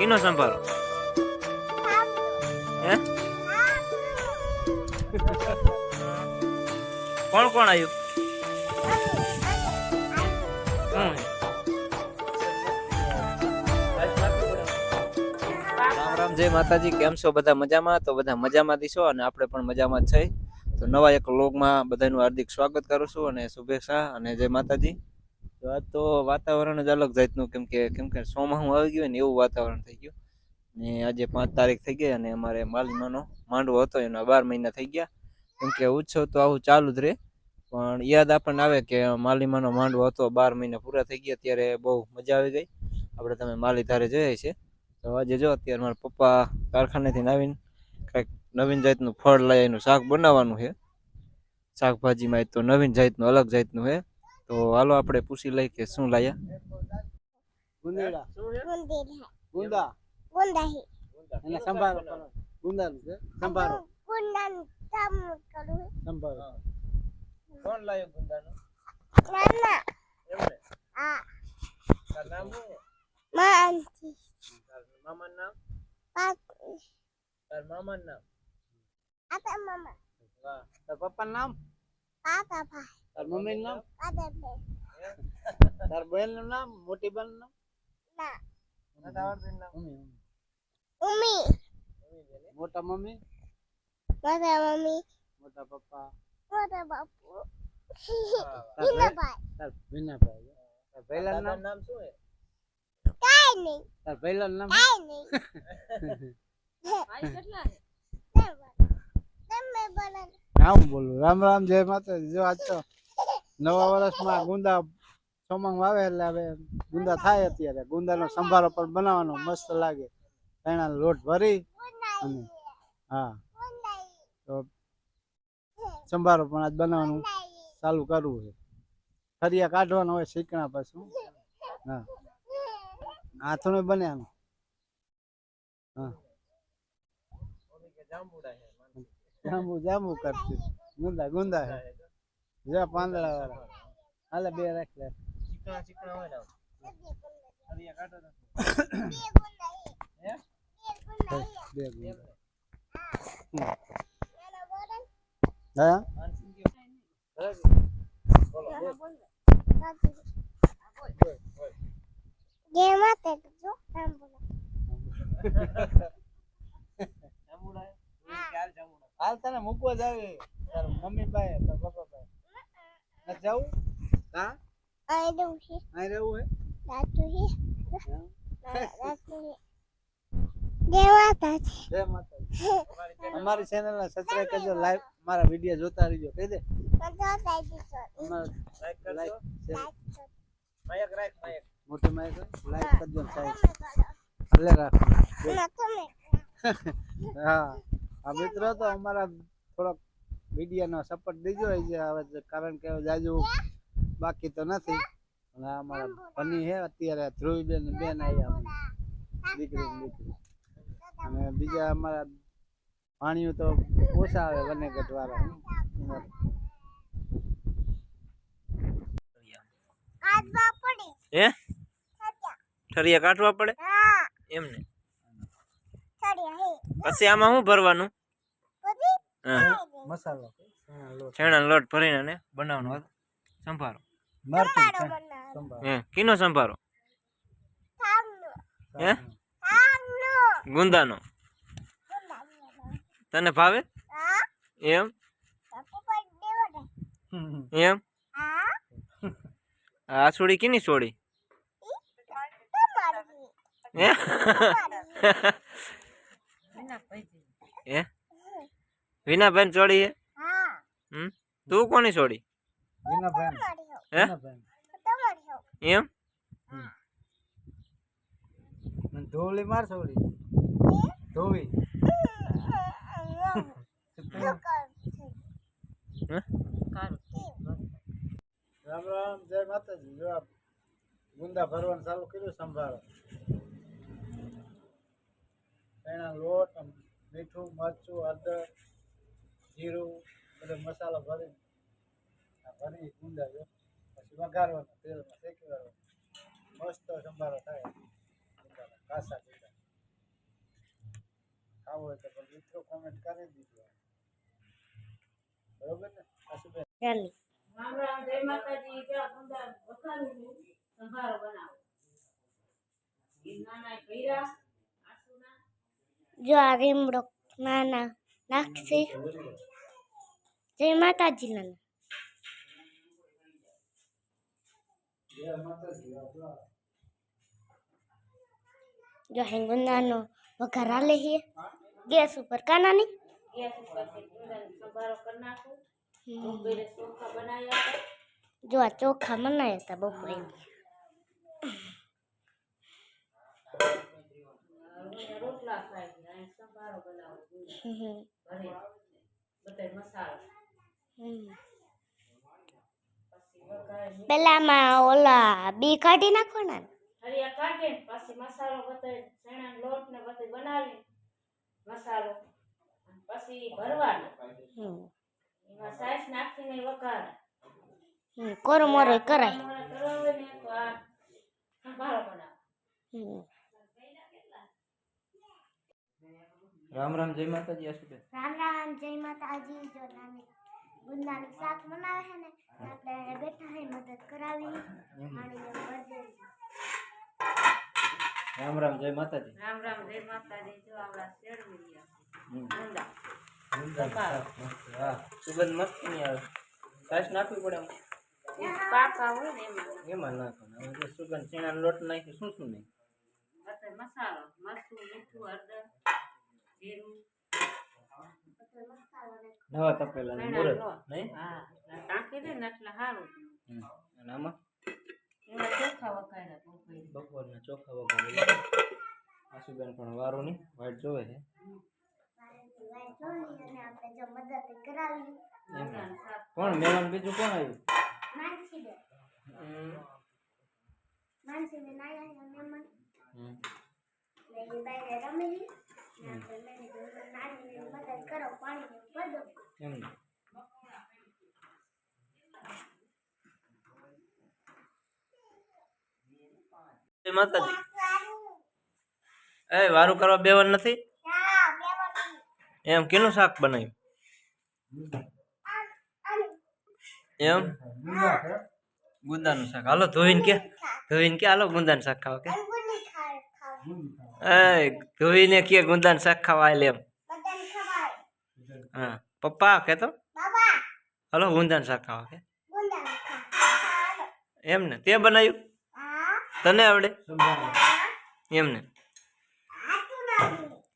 કીનો સંભાળો હે કોણ કોણ આવ્યું હમ. રામ રામ જય માતાજી. કેમ છો? બધા મજામાં? તો બધા મજામાં દીશો અને આપણે પણ મજામાં જ છે. તો નવા એક લોગમાં બધાનું હાર્દિક સ્વાગત કરું છું અને શુભેચ્છા અને જય માતાજી. આજ તો વાતાવરણ જ અલગ જાતનું, કેમ કે કેમ કે સોમાહું આવી ગયું ને એવું વાતાવરણ થઈ ગયું. ને આજે પાંચ તારીખ થઈ ગઈ અને અમારે માલિમાનો માંડવો હતો, એના બાર મહિના થઈ ગયા. કેમ કે ઉત્સવ તો આવું ચાલુ જ રહે. પણ યાદ આપણને આવે કે માલીમાનો માંડવો હતો, બાર મહિના પૂરા થઈ ગયા, ત્યારે બહુ મજા આવી ગઈ. આપણે તમે માલી ધારે જોઈએ છે. તો આજે જો, અત્યારે મારા પપ્પા કારખાનેથી નાવીને કંઈક નવીન જાતનું ફળ લઈ એનું શાક બનાવવાનું છે. શાકભાજીમાં એ તો નવીન જાતનું, અલગ જાતનું છે. તો હાલો આપણે પૂછી લઈ કે શું લાયા ગુંદેડા ગુંદી ગુંદા ગુંદાહી એને સંભારો કરો. ગુંદાનું છે સંભારો ગુંદાન કામ કરું સંભારો કોણ લાયો ગુંદાનો નાના એમને આ તાર નામ શું માનથી તાર મામાનું નામ પાક તાર મામાનું નામ આતા મામા વાહ તાર પપ્પાનું નામ પાકા ભાઈ તાર મમ્મીનું નામ? તાર બહેન તાર બહેનનું નામ? મોટી બહેનનું નામ? ના. ના નામ? મમ્મી ઉમી મોટા મમ્મી? મારા મમ્મી. મોટા પપ્પા? મોટા બાપુ. ભાઈ- ભાઈ. તાર ભીનાભાઈ તાર પહેલાનું નામ? નામ શું છે કાઈ નહીં. તાર પહેલાનું નામ? કાઈ નહીં. તમે બોલો રામ બોલું. રામ રામ જય માતાજી. જો આજ તો નવા વર્ષમાં ગુંદા સોમાંગ આવે એટલે હવે ગુંદા થાય અત્યારે. ગુંદાનો સંભારો પણ બનાવવાનો મસ્ત લાગે. એના લોટ ભરી અને હા. તો સંભારો પણ આજ બનાવવાનું ચાલુ કરવું છે. ફરિયા કાઢવાનો હોય શીકણા પાછું. હા. હાથોને બન્યાનું. હા. જાંબુ જાંબુ કરતી. ગુંદા ગુંદા જો પાંદડા વાળા. હાલે બે રાખ લે. ચીકણા ચીકણા હોય લાવ અરે હરિયા કાઢો તો. હે? બે ગુંદા હા? હાલ તને મૂકવા જ આવે. તાર મમ્મી પાસે તાર પપ્પા પાસે. જવું? હા આઈ દઉં છે આઈ રહું હે? રાતુ હે. રાતુ હે અમારી ચેનલ ને સબસ્ક્રાઇબ કરજો લાઈવ મારા વીડિયો જોતા રહેજો. કહી દે. માયક માયક. મોટી માઈક લાઈક કરજો સાહેબ. ભલે રાખો. હા. આ મિત્રો તો અમારા થોડોક વિડીયોનો સપોર્ટ દીધો હોય છે હવે કારણ કે જાજુ બાકી તો નથી. અને અમારા પની છે અત્યારે ધ્રુવીબેન બેન આવ્યા દીકરી દીકરી. અને બીજા અમારા પાણીઓ તો ઓછા આવે વનેગઢ વાળા. હે? ઠરિયા કાઢવા પડે? એમ પછી આમાં શું ભરવાનું? હા. મસાલો. ચણા લોટ. ભરીને ને બનાવવાનો હતો. સંભારો. મરચું સંભાર. કીનો સંભારો? હે? ગુંદાનો. તને ભાવે? એમ? એમ? હા? આ છોડી કીની છોડી હે? વિનાબેન છોડી હે હા. હમ? તું કોની છોડી વિનાબેન. હે. એમ? ધોળી માર છોડી. ધોવી. હે? રામ રામ જય માતાજી. જવાબ ગુંદા ભરવાનું ચાલુ કર્યું સંભાળો. એના લોટ મીઠું મરચું હળદર જીરું બધો મસાલો ભરી આ ભરી ગુંદાવ્યો. જો પછી વઘારવાનો તેલમાં શેકી વાળવાનો. મસ્ત સંભારો થાય. કાસા ગુંદા ખાવું હોય તો પણ મિત્રો કોમેન્ટ કરી દીધો બરોબર ને? ચાલી રામ રામ જય માતાજી. જય ગુંદા. વખાણું સંભારો બનાવો. નાના ભૈરા જો આ રીમડો નાના નાખશે. જય માતાજી નાના જય માતાજી જો જો હે ગુંદાનો વઘાર આલે હે ગેસ ઉપર કાનાની ગેસ ઉપરથી ગુંદાનો સંભારો કરી નાખું બપોરે ચોખા બનાવ્યા હતા જો આ ચોખા બનાવ્યા હતા બપોરે હવે રોટલા ખાય છે અહીં સંભારો બનાવો ગુંદા હમ ભરે બધાય મસાલો હમ પછી વઘારે પેલામાં ઓલા બી કાઢી નાખો ને? હરિયા કાઢે પછી મસાલો બધાય ચણાનો લોટ ને બધું બનાવી મસાલો. પછી ભરવાનો. એમાં સાઈસ નાખીને વઘારે. હમ કોરો મોરો કરાય. તમારે કરવા હોય ને તો આ સંભારો બનાવો. રામ રામ જય માતાજી આશુબેન રામ રામ જય માતાજી જો નાની. ગુંદાનું શાક બનાવે છે ને આપણે બેઠા હે મદદ કરાવી. ભરી રામ રામ જય માતાજી. રામ રામ જય માતાજી. જો આપણા હમ. ગુંદા. હા સુગંધ મસ્ત નહીં આવે. છાશ નાખવી પડે આમાં? એ પાકા હોય ને એમાં. એમાં જો સુગંધ ચણાનો લોટ નાખી શું શું નહીં? મસાલો. મરચું મીઠું હળદર જીરું. નવા તપેલા મુરત નહીં હા ટાંકી દે ને એટલે સારું અને આમાં? એમાં ચોખા વઘાર્યા બપોરના ચોખા વગર આશુબેન પણ વારું નહીં વાઈટ જોવે છે. કોણ મેવાન બીજું કોણ આવ્યું? માનસી. ને રમેલી ને આપણે મેં કીધું નાની મદદ કરો પાણી બધું એમ. માતાજી. એ વારું કરવા બેવન નથી? એમ કેનું શાક બનાવ્યું? એમ? ગુંદાનું શાક. હાલો ધોઈને કે ધોઈને કે હાલો ગુંદાનું શાક ખાવા કે. એ ધોઈને કે ગુંદાનું શાક ખાવા એમ. હા. પપ્પા કહેતો હાલો ગુંદાનું શાક ખાવા કે એમ ને તે બનાવ્યું તને આવડે? એમ ને.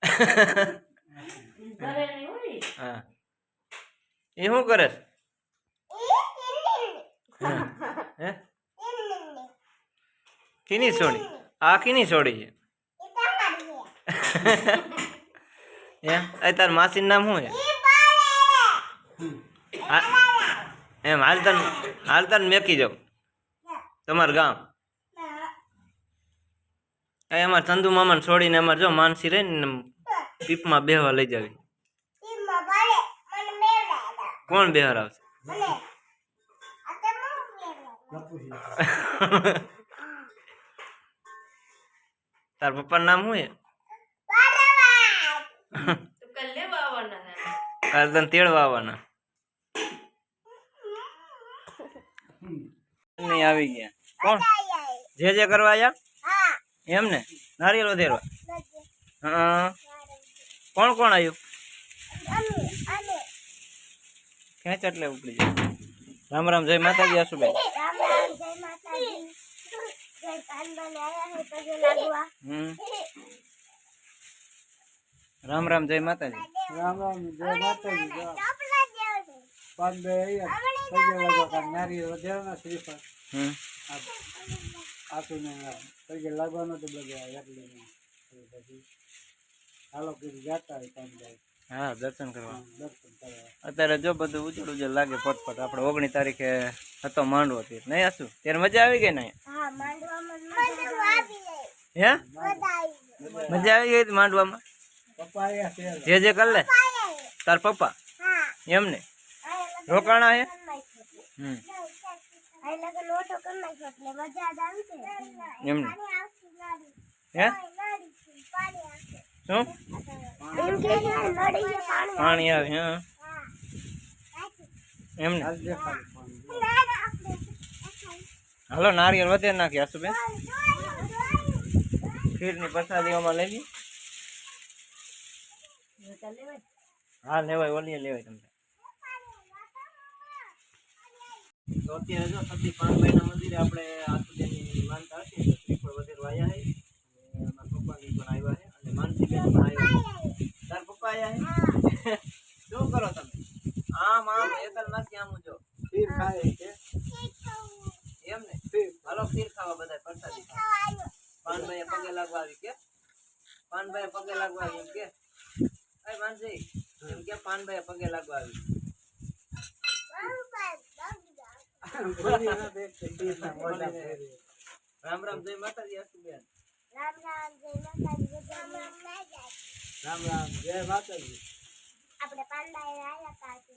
ઘરે નહીં હોય? હા. એ શું કરે? હે. કીની છોડી. આ કીની છોડી છે. એમ? એ તાર માસીનું નામ શું છે? એમ, હાલ તને હાલ તને મેકી જાઉં તમારું ગામ? એ અમારે ચંદુ મામાને છોડીને અમારે જો માનસી રહી ને, પીપમાં બેહવા લઈ જાવી. કોણ બેહર આવશે? તાર પપ્પાનું નામ શું કાલે તને નહીં આવી ગયા. કોણ? જે જે કરવા આયા? એમ ને નારિયેલ વધેરવા. હા. કોણ કોણ આવ્યું ખેંચ એટલે ઉપડી જાય. રામ રામ જય માતાજી આશુબેન રામ રામ જય માતાજી. જય કાનબાને આયા હે પગે લાગવા હમ. રામ રામ જય માતાજી. રામ રામ જય માતાજી પાંચ બે કાંઈ નારિયેળ શ્રીફળ. હમ. પગે લાગવાનો તો બધા એટલે પછી હાલો કીધું જાતા હોય પાંચ બે. હા દર્શન કરવા. અત્યારે જો બધું ઉજળ ઉજળ લાગે ફટફટ. આપણે ઓગણી તારીખે હતો માંડવો હતી નહીં આસુ? ત્યારે મજા આવી ગઈ ને? હા માંડવામાં મજા આવી હે? મજા આવી ગઈ માંડવામાં? જે જે કર લે. તાર પપ્પા. એમને. એમ ને રોકાણા હે? હમ. એમ હે? શું? એમ પાણી પાણી આવે હા. એમને. હાલ હાલો નારિયેળ વધારે નાખી આસુબેન. ખીરની પ્રસાદીઓમાં લઈ લઈએ હા લેવાય ઓલીએ લેવાય તમને. તો અત્યારે જો સતી પાનભાઈના મંદિરે આપણે આસુબેનની માનતા હતી તો શ્રીફળ વધેર વાયા છે અને પપ્પાની પણ આવ્યા છે અને માનસીબેન પણ આવ્યા છે તાર પપ્પા આવ્યા છે શું કરો તમે? આમ આમ એકલમાંથી આમ જો. ખીર ખાય છે એમ ને? ખીર. હાલો ખીર ખાવા બધા પ્રસાદી પાનભાઈ પગે લાગવા આવી કે? પાનભાઈ પગે લાગવા આવી એમ કે? અરે માનસી પાનભાઈ પગે લાગવા આવી. રામ રામ જય માતાજી આસુબેન રામ રામ જય માતાજી. રામ રામ જય માતાજી. આપણે પાનભાઈ આવ્યા હતા કે